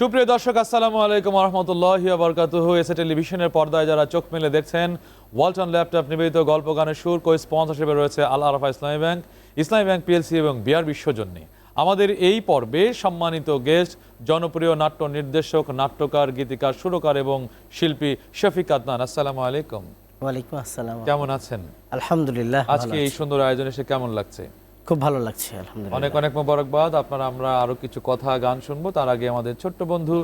সুপ্রিয় দর্শক আসসালামু আলাইকুম রহমতুল্লাহ বরকাতুহ এসে টেলিভিশনের পর্দায় যারা চোখ মেলে দেখছেন ওয়ালটন ল্যাপটপ নিবেদিত গল্প গানের সুর কো স্পন্সরশিপে রয়েছে আল Arafa Islami bank Islami bank PLC এবং বিআর বিশ্বজন্যী আমাদের এই পর্বে সম্মানিত গেস্ট জনপ্রিয় নাট্য নির্দেশক নাট্যকার গীতিকার সুরকার এবং শিল্পী শফিক আদনান। আসসালামু আলাইকুম। ওয়ালাইকুম আসসালাম। কেমন আছেন? আলহামদুলিল্লাহ আজকে এই সুন্দর আয়োজন এসে কেমন লাগছে? খুব ভালো লাগছে আলহামদুলিল্লাহ। অনেক অনেক মোবারকবাদ। আপনারা আমরা আরও কিছু কথা গান শুনব। তার আগে আমাদের ছোট্ট বন্ধু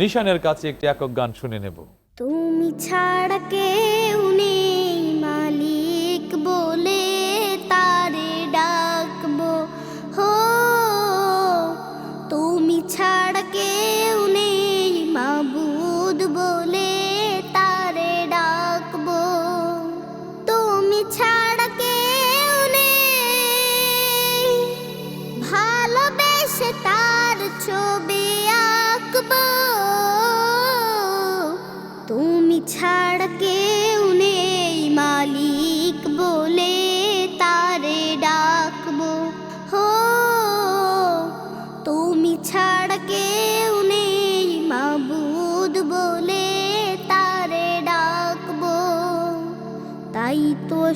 নিশানের কাছে একটি একক গান শুনে নেব। তুমি ছাড়া কেউ নেই মালিক বলে তারে ডাকবো। হো তুমি ছাড়া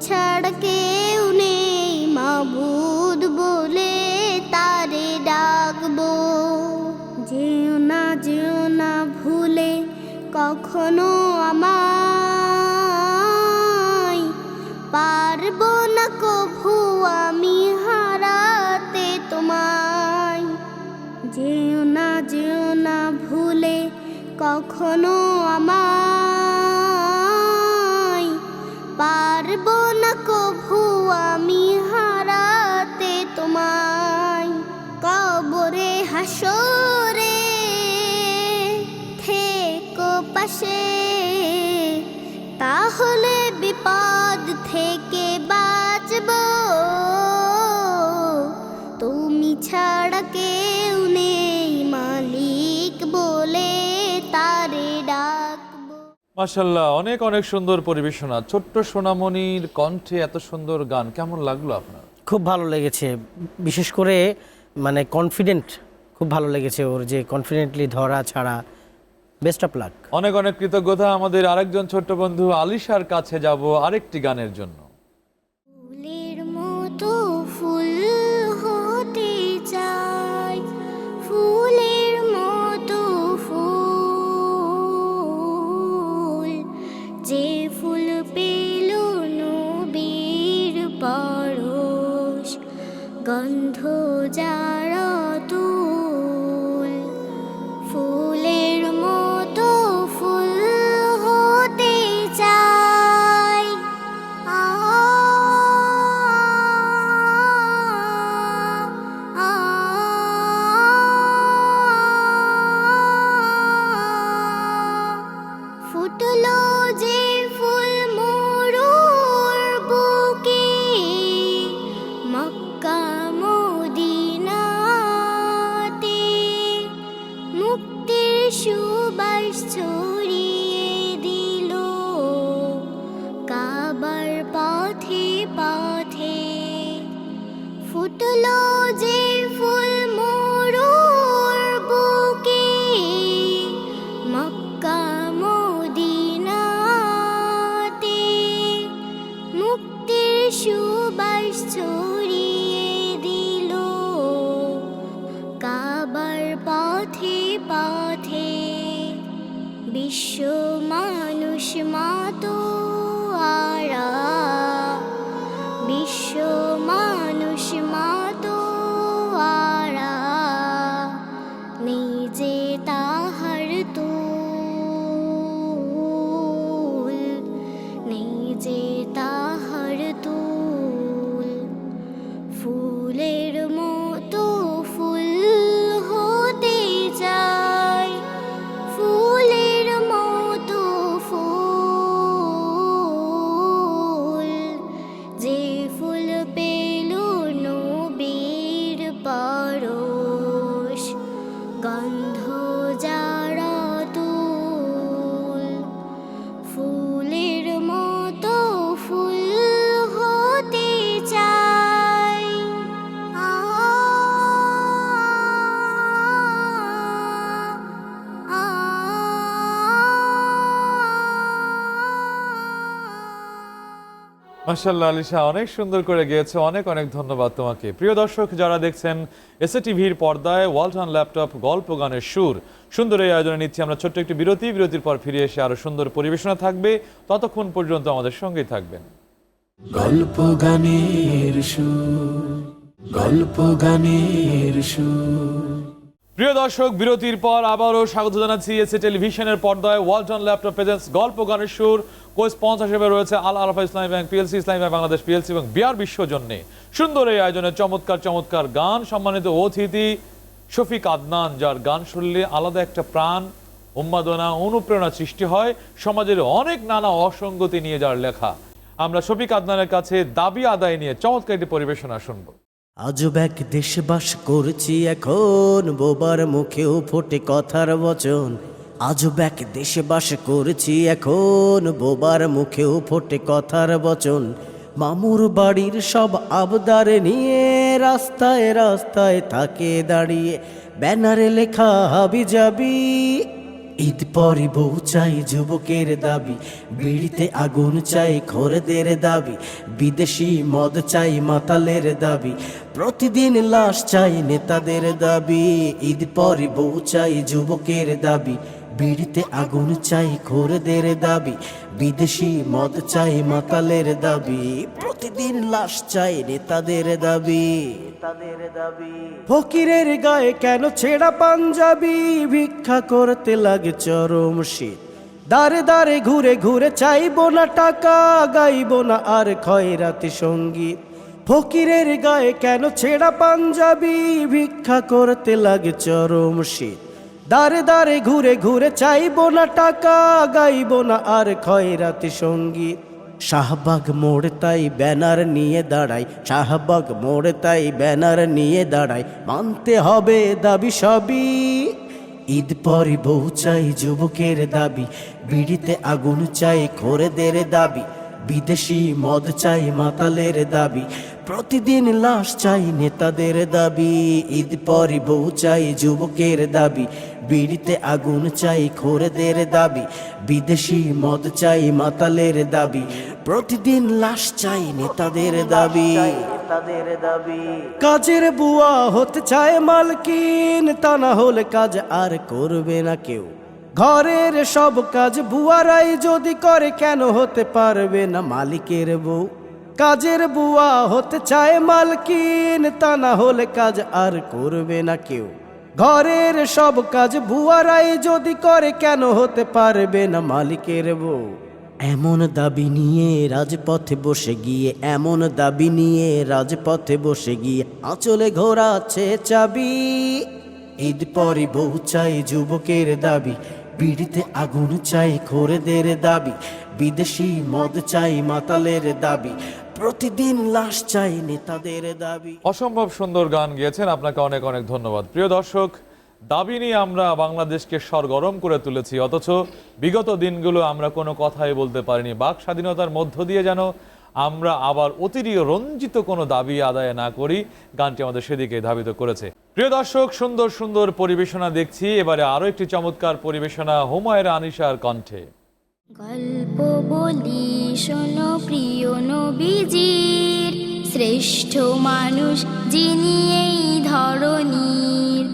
ছাড়া কেউ মাবুদ বলে তারে ডাকবো। যেও না যেও না ভুলে কখনো আমায়। পারব না কভু আমি হারাতে তোমায়। যেও না যেও না ভুলে কখনো হাসরে থেকো পাশে তাহলে বিপদ থেকে বাঁচবো। তুমি ছাড়া কেউ নেই মালিক বলে তারে ডাকবো। মাশাল্লাহ অনেক অনেক সুন্দর পরিবেশনা। ছোট্ট সোনামণির কণ্ঠে এত সুন্দর গান কেমন লাগল আপনার? খুব ভালো লেগেছে। বিশেষ করে মানে কনফিডেন্ট খুব ভালো লেগেছে ওর যে কনফিডেন্টলি ধরা ছাড়া। বেস্ট অফ লাক অনেক অনেক কৃতজ্ঞতা। আমাদের আরেকজন ছোট্ট বন্ধু আলিশার কাছে যাব আরেকটি গানের জন্য। মুক্তির সুবাস ছড়িয়ে মাশাল্লাহ আলিশা অনেক সুন্দর করে গিয়েছে। অনেক অনেক ধন্যবাদ তোমাকে। প্রিয় দর্শক যারা দেখছেন এসএ টিভির পর্দায় ওয়ালটন ল্যাপটপ গল্প গানের সুর সুন্দর এই আয়োজনে নিচ্ছি আমরা ছোট্ট একটি বিরতি। বিরতির পর ফিরে এসে আরও সুন্দর পরিবেশনা থাকবে। ততক্ষণ পর্যন্ত আমাদের সঙ্গেই থাকবেন। গল্প গানের সুর গল্প গানের সুর। প্রিয় দর্শক বিরতির পর আবারও স্বাগত জানাচ্ছি এসএ টেলিভিশনের পর্দায় ওয়ালটন ল্যাপটপ প্রেজেন্স গল্প গানের সুর। কো স্পন্সর হিসেবে রয়েছে Al Alfa Islami bank PLC Islami bank, Bangladesh PLC এবং বিআর বিশ্বজন্যে সুন্দর এই আয়োজনে চমৎকার চমৎকার গান সম্মানিত অতিথি শফিক আদনান, যার গান শুনলে আলাদা একটা প্রাণ, উন্মাদনা, অনুপ্রেরণা সৃষ্টি হয়। সমাজের অনেক নানা অসঙ্গতি নিয়ে যার লেখা। আমরা শফিক আদনানের কাছে দাবি আদায় নিয়ে চমৎকার একটি পরিবেশনা শুনব। আজব এক দেশে বাস করছি এখন, বোবার মুখেও ফোটে কথার বচন। আজব ব্যাক দেশে বাস করছি এখন। বোবার মুখেও ফোটে কথার বচন। মামুর বাড়ির সব আবদার নিয়ে রাস্তায় রাস্তায় থাকে দাঁড়িয়ে। ব্যানারে লেখা হাবি যাবি ঈদ পরে বউ চাই যুবকের দাবি। বিড়িতে আগুন চাই খোরদের দাবি। বিদেশি মদ চাই মাতালের দাবি। প্রতিদিন লাশ চাই নেতাদের দাবি। ঈদ পরে বউ চাই যুবকের দাবি। বিড়িতে আগুন চাই খোরদের দাবি, বিদেশি মদ চাই মাতালের দাবি, প্রতিদিন লাশ চাই নেতাদের দাবি। নেতাদের দাবি ফকিরের গায়ে কেন ছেঁড়া পাঞ্জাবি? ভিক্ষা করতে লাগে চরম শীত। দারে দারে ঘুরে ঘুরে চাইব না টাকা, গাইব না আর খয়রাতি সংগীত। ফকিরের গায়ে কেন ছেঁড়া পাঞ্জাবি? ভিক্ষা করতে লাগে চরম শীত। দারে দারে ঘুরে ঘুরে চাইব না টাকা, গাইবো না আর খয়রাতি সংগীত শাহবাগ মোড় তাই ব্যানার নিয়ে দাঁড়াই, শাহবাগ মোড় তাই ব্যানার নিয়ে দাঁড়াই, মানতে হবে দাবি সবই। ঈদ পরে বউ চাই যুবকের দাবি, বিড়িতে আগুন চাই খোরেদের দাবি, বিদেশি মদ চাই মাতালের দাবি, প্রতিদিন লাশ চাই নেতাদের দাবি, ঈদ পরে বউ চাই যুবকের দাবি বিড়িতে আগুন চাই খোরেদের দাবি, বিদেশি মদ চাই মাতালের দাবি, প্রতিদিন লাশ চাই নেতাদের দাবি। নেতাদের দাবি কাজের বুয়া হতে চায় মালকিন, তা না হলে কাজ আর করবে না কেউ। ঘরের সব কাজ বুয়ারাই যদি করে, কেন হতে পারবে না মালিকের বউ? কাজের বুয়া হতে চায় মালকিন, তা না হলে কাজ আর করবে না কেউ। ঘরের সব কাজ বুয়ারাই যদি করে, কেন হতে পারবে না মালিকের বউ? এমন দাবি নিয়ে রাজপথে বসে গিয়ে, এমন দাবি নিয়ে রাজপথে বসে গিয়ে আঁচলে ঘোরাচ্ছে চাবি। ঈদ পরে বউ চাই যুবকের দাবি, বিড়িতে আগুন চাই খোরেদের দাবি, বিদেশি মদ চাই মাতালের দাবি প্রতিদিন লাশ চাই নেতাদের দাবি। অসম্ভব সুন্দর গান গিয়েছেন, আপনাকে অনেক অনেক ধন্যবাদ। প্রিয় দর্শক, দাবি নিয়ে আমরা বাংলাদেশকে সরগরম করে তুলেছি, অথচ বিগত দিনগুলো আমরা কোনো কথাই বলতে পারিনি। বাক স্বাধীনতার মধ্য দিয়ে যেন আমরা আবার অতিরিক্ত রঞ্জিত কোনো দাবি আদায় না করি, গানটি আমাদের সেদিকে ধাবিত করেছে। প্রিয় দর্শক, সুন্দর সুন্দর পরিবেশনা দেখছি। এবারে আরও একটি চমৎকার পরিবেশনা হুমায়রা আনিশার কণ্ঠে। গল্প বলি, শোনো প্রিয় নবীজির। শ্রেষ্ঠ মানুষ যিনি এই ধরনীর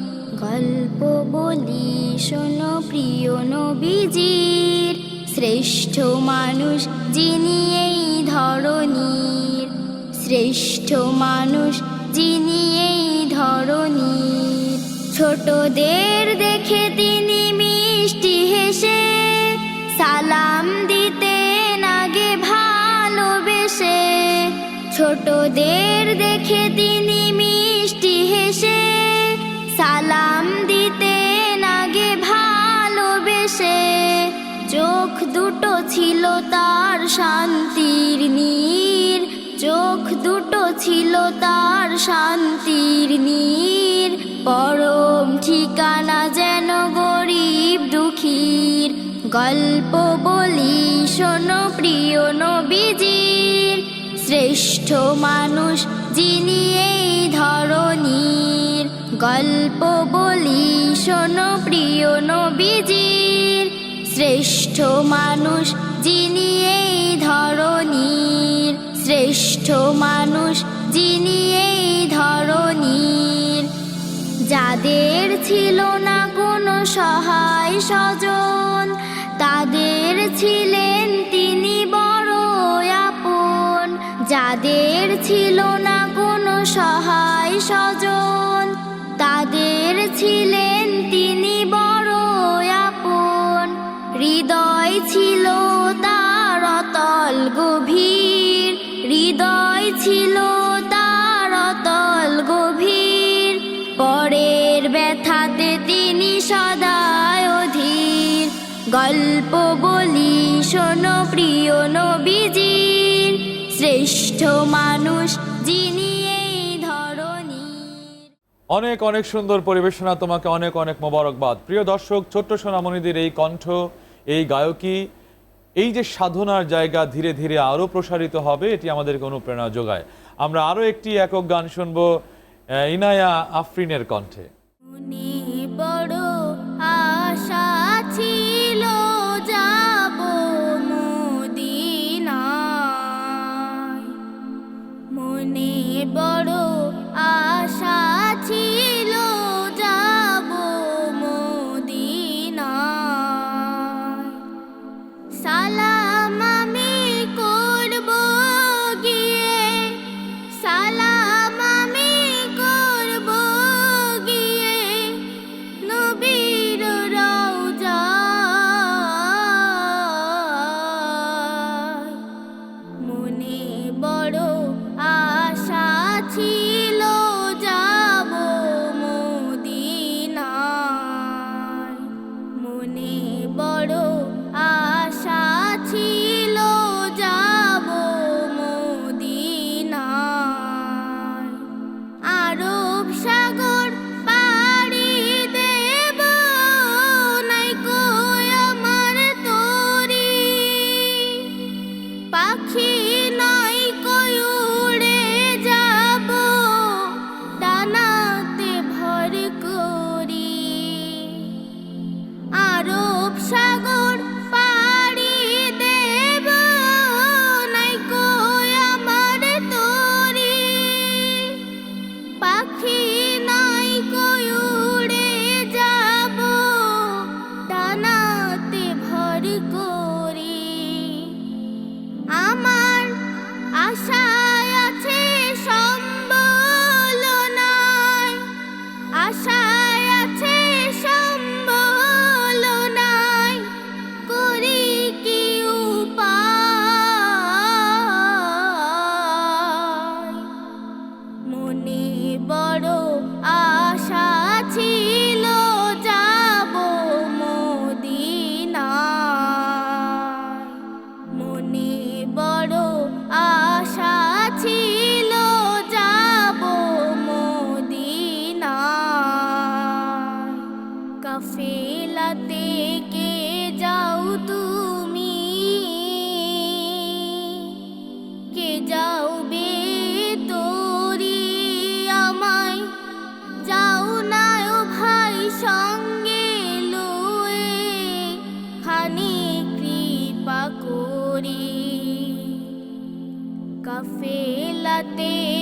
গল্প বলি, শোনো প্রিয় নবীজির। শ্রেষ্ঠ মানুষ যিনি এই ধরনীর শ্রেষ্ঠ মানুষ যিনি এই ধরনীর ছোটদের দেখে তিনি মিষ্টি হেসে সালাম দিতেন আগে ভালোবেসে। ছোটদের দেখে তিনি মিষ্টি হেসে। সালাম দিতেন আগে ভালোবেসে। চোখ দুটো ছিল তার শান্তির নীর। চোখ দুটো ছিল তার শান্তির নীর। পরম ঠিকানা যেন গরিব দুঃখীর গল্প বলি, শোনো প্রিয় নবীজির। শ্রেষ্ঠ মানুষ যিনি এই ধরনীর গল্প বলি, শোনো প্রিয় নবীজির। শ্রেষ্ঠ মানুষ যিনি এই ধরনীর শ্রেষ্ঠ মানুষ যিনি এই ধরনীর যাদের ছিল না কোনো সহায় স্বজন ছিলেন তিনি বড় আপন। যাদের ছিল না কোনো সহায় স্বজন, তাদের ছিলেন তিনি বড় আপন। হৃদয় ছিল তার অতল গভীর, হৃদয় ছিল তার অতল গভীর। পরের ব্যথাতে তিনি অধীর গল্প বলি শোনো প্রিয় নবীজির। শ্রেষ্ঠ মানুষ যিনি এই ধরনীর অনেক অনেক সুন্দর পরিবেশনা তোমাকে অনেক অনেক মোবারকবাদ। প্রিয় দর্শক ছোট্ট সোনামণিদের এই কণ্ঠ এই গায়কী এই যে সাধনার জায়গা ধীরে ধীরে আরও প্রসারিত হবে এটি আমাদেরকে অনুপ্রেরণা যোগায়। আমরা আরও একটি একক গান শুনব ইনায়া আফরিনের কণ্ঠে। মনে বড় আশা রাতে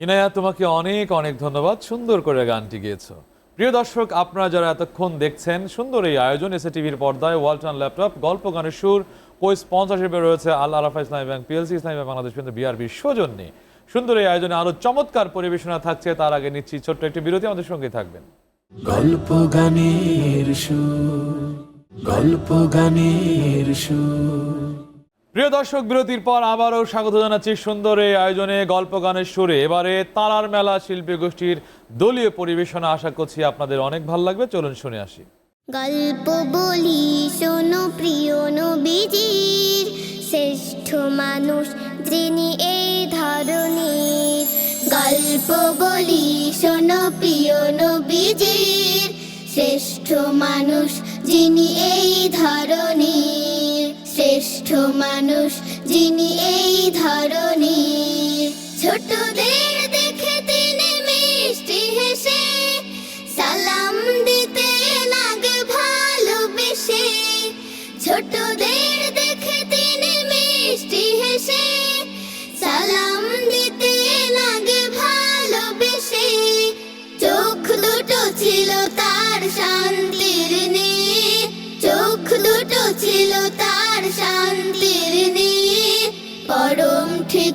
ইনায়া, তোমাকে অনেক অনেক ধন্যবাদ। সুন্দর করে গানটি গেয়েছো। প্রিয় দর্শক, আপনারা যারা এতক্ষণ দেখছেন, সুন্দর এই আয়োজন এসে টিভির পর্দায় ওয়ালটন ল্যাপটপ, গল্প, গানের সুর কই স্পন্সরশিপে রয়েছে Al Arafa Islami bank PLC Islami bank, Bangladesh কেন্দ্র বিআরবির সৌজন্যে। সুন্দর এই আয়োজনে আরও চমৎকার পরিবেশনা থাকছে। তার আগে নিচ্ছি ছোট্ট একটি বিরতি। আমাদের সঙ্গে থাকবেন। গল্প, গানের সুর, গল্প, গানের সুর। প্রিয় দর্শক, বিরতির পর আবারও স্বাগত জানাচ্ছি সুন্দর এই আয়োজনে গল্প গানের সুরে। এবারে তারার মেলা শিল্পী গোষ্ঠীর দলীয় পরিবেশনা আশা করছি আপনাদের অনেক ভালো লাগবে। চলুন শুনে আসি। গল্প বলি, শোনো প্রিয় নবীজির। শ্রেষ্ঠ মানুষ যিনি এই ধরনের গল্প বলি, শোনো প্রিয় নবীজির। শ্রেষ্ঠ মানুষ যিনি এই ধরনের শ্রেষ্ঠ মানুষ যিনি এই ধরনের ছোটদের দেখে তিনি মিষ্টি হেসে, সালাম দিতে নাগে ভালোবেসে। ছোটদের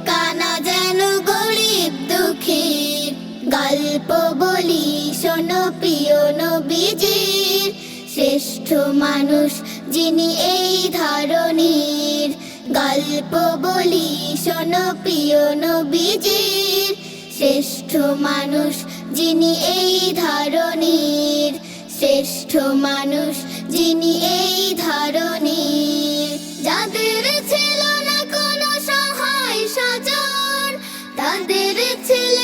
ঠিকানা যেন গরিব দুঃখীর গল্প বলি, শোনো প্রিয় নবীজির। শ্রেষ্ঠ মানুষ যিনি এই ধরনের গল্প বলি, শোনো প্রিয় নবীজির। শ্রেষ্ঠ মানুষ যিনি এই ধরনের শ্রেষ্ঠ মানুষ যিনি এই ধরনের তাদের ছিলেন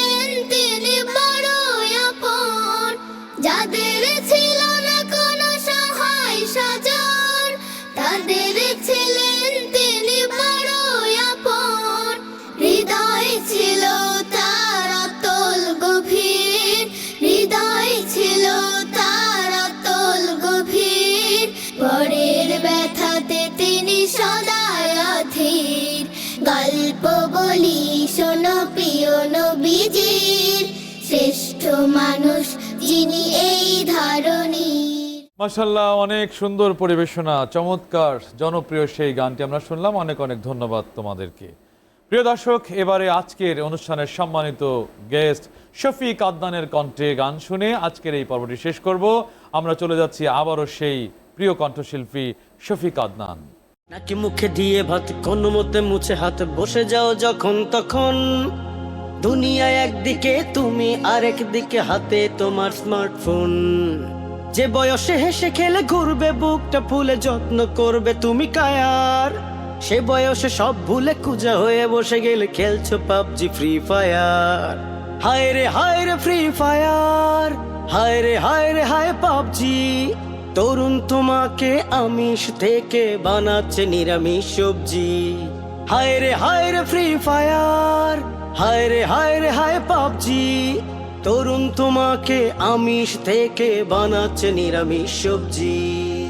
মানুষ যিনি এই ধরনীর মাসাল্লাহ অনেক সুন্দর পরিবেশনা চমৎকার জনপ্রিয় সেই গানটি আমরা শুনলাম। অনেক অনেক ধন্যবাদ তোমাদেরকে। প্রিয় দর্শক এবারে আজকের অনুষ্ঠানের সম্মানিত গেস্ট শফিক আদনানের কণ্ঠে গান শুনে আজকের এই পর্বটি শেষ করব। আমরা চলে যাচ্ছি আবারও সেই প্রিয় কণ্ঠশিল্পী শফিক আদনান। নাকি মুখে দিয়ে ভাত কোন মতে মুছে হাত বসে যাও যখন তখন দুনিয়া একদিকে, তুমি আরেক দিকে হাতে তোমার স্মার্টফোন যে বয়সে হেসে খেলে ঘুরবে, বুকটা ফুলে যত্ন করবে, তুমি কায়ার। সে বয়সে সব ভুলে কুজা হয়ে বসে গেলে খেলছো পাবজি, ফ্রি ফায়ার। হায় রে হায় রে, ফ্রি ফায়ার। হায় রে হায় রে, হায় পাবজি। তরুণ তোমাকে আমিষ থেকে বানাচ্ছে নিরামিষ সবজি। হায় রে হায় রে, ফ্রি ফায়ার। হায় রে হায় রে হায় পাবজি তরুণ তোমাকে আমিষ থেকে বানাচ্ছে নিরামিষ সবজি।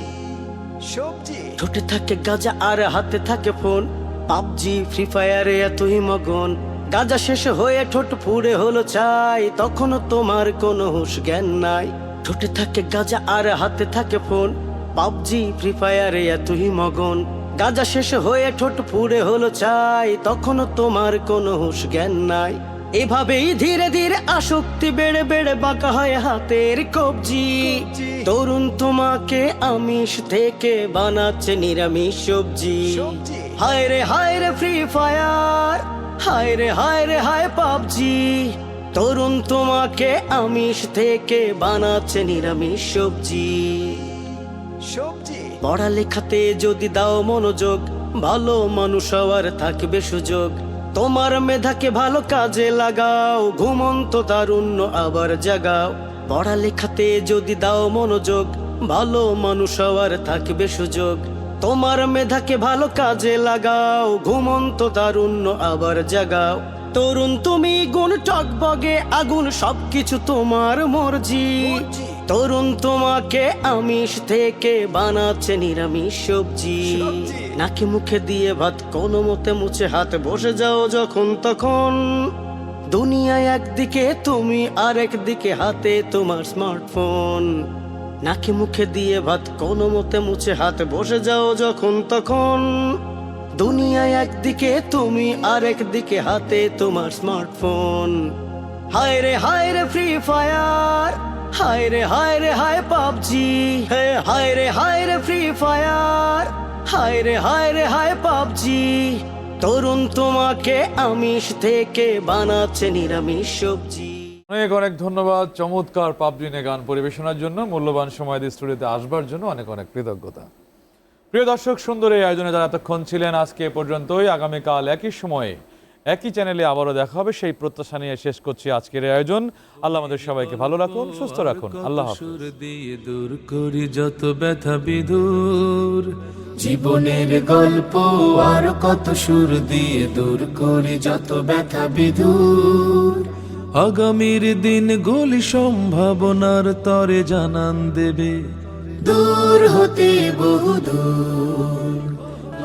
সবজি? ঠোঁটে থাকে গাজা আর হাতে থাকে ফোন। পাবজি ফ্রি ফায়ারে এতই মগন। গাজা শেষ হয়ে ঠোঁট পুড়ে হলো চাই তখনও তোমার কোনো হুঁশ জ্ঞান নাই। ঠোঁটে থাকে গাজা আর হাতে থাকে ফোন। পাবজি ফ্রি ফায়ারে এতই মগন। গাজা শেষ হয়ে ঠোঁট পুড়ে হলো চাই তখনও তোমার কোনো হুঁশ জ্ঞান নাই। এভাবেই ধীরে ধীরে আসক্তি বেড়ে বেড়ে বাঁকা হয় হাতের কবজি। তরুণ তোমাকে আমিষ থেকে বানাচ্ছে নিরামিষ সবজি। হায় রে হায় রে ফ্রি ফায়ার হায় রে হায় রে হায় পাবজি! তরুণ তোমাকে আমিষ থেকে বানাচ্ছে নিরামিষ সবজি। সবজি। পড়ালেখাতে যদি দাও মনোযোগ, ভালো মানুষ হওয়ার থাকবে সুযোগ। তোমার মেধাকে ভালো কাজে লাগাও, ঘুমন্ত তারুণ্য আবার জাগাও। পড়ালেখাতে যদি দাও মনোযোগ, ভালো মানুষ হওয়ার থাকবে সুযোগ। তোমার মেধাকে ভালো কাজে লাগাও, ঘুমন্ত তারুণ্য আবার জাগাও। তরুণ তুমি গুণ টকবগে, আগুন সবকিছু তোমার মর্জি। তরুণ তোমাকে আমিষ থেকে বানাচ্ছে নিরামিষ সবজি। নাকি মুখে দিয়ে ভাত কোনো মতে মুছে হাত বসে যাও যখন তখন? দুনিয়ায় একদিকে তুমি আরেক দিকে হাতে তোমার স্মার্টফোন। নাকি মুখে দিয়ে ভাত কোনো মতে মুছে হাতে বসে যাও যখন তখন? দুনিয়ায় একদিকে তুমি আরেক দিকে হাতে তোমার স্মার্টফোন। হায় রে হায় রে ফ্রি ফায়ার হায় রে হায় রে, হায় পাবজি। হায় রে হায় রে ফ্রি ফায়ার। হায় রে হায় রে, হায় পাবজি। তরুণ তোমাকে আমিষ থেকে বানাচ্ছে নিরামিষ সবজি। অনেক অনেক ধন্যবাদ চমৎকার পাবলিনে গান পরিবেশনার জন্য। মূল্যবান সময় দিয়ে স্টুডিওতে আসবার জন্য অনেক অনেক কৃতজ্ঞতা। প্রিয় দর্শক, সুন্দর এই আয়োজনে যারা এতক্ষণ ছিলেন, আজকে এ পর্যন্তই। আগামীকাল একই সময়ে একই চ্যানেলে আবারও দেখা হবে। সেই প্রত্যাশা নিয়ে শেষ করছি আজকের আয়োজন। আল্লাহ আমাদের সবাইকে ভালো রাখুন, সুস্থ রাখুন। আল্লাহ দিয়ে দূর করি যত ব্যথা বিদূর জীবনের গল্প আর কত সুর দিয়ে দূর করি যত ব্যথা বিদূর আগামীর দিন গুলি সম্ভাবনার তরে জানান দেবে। দূর হতে বহু দূর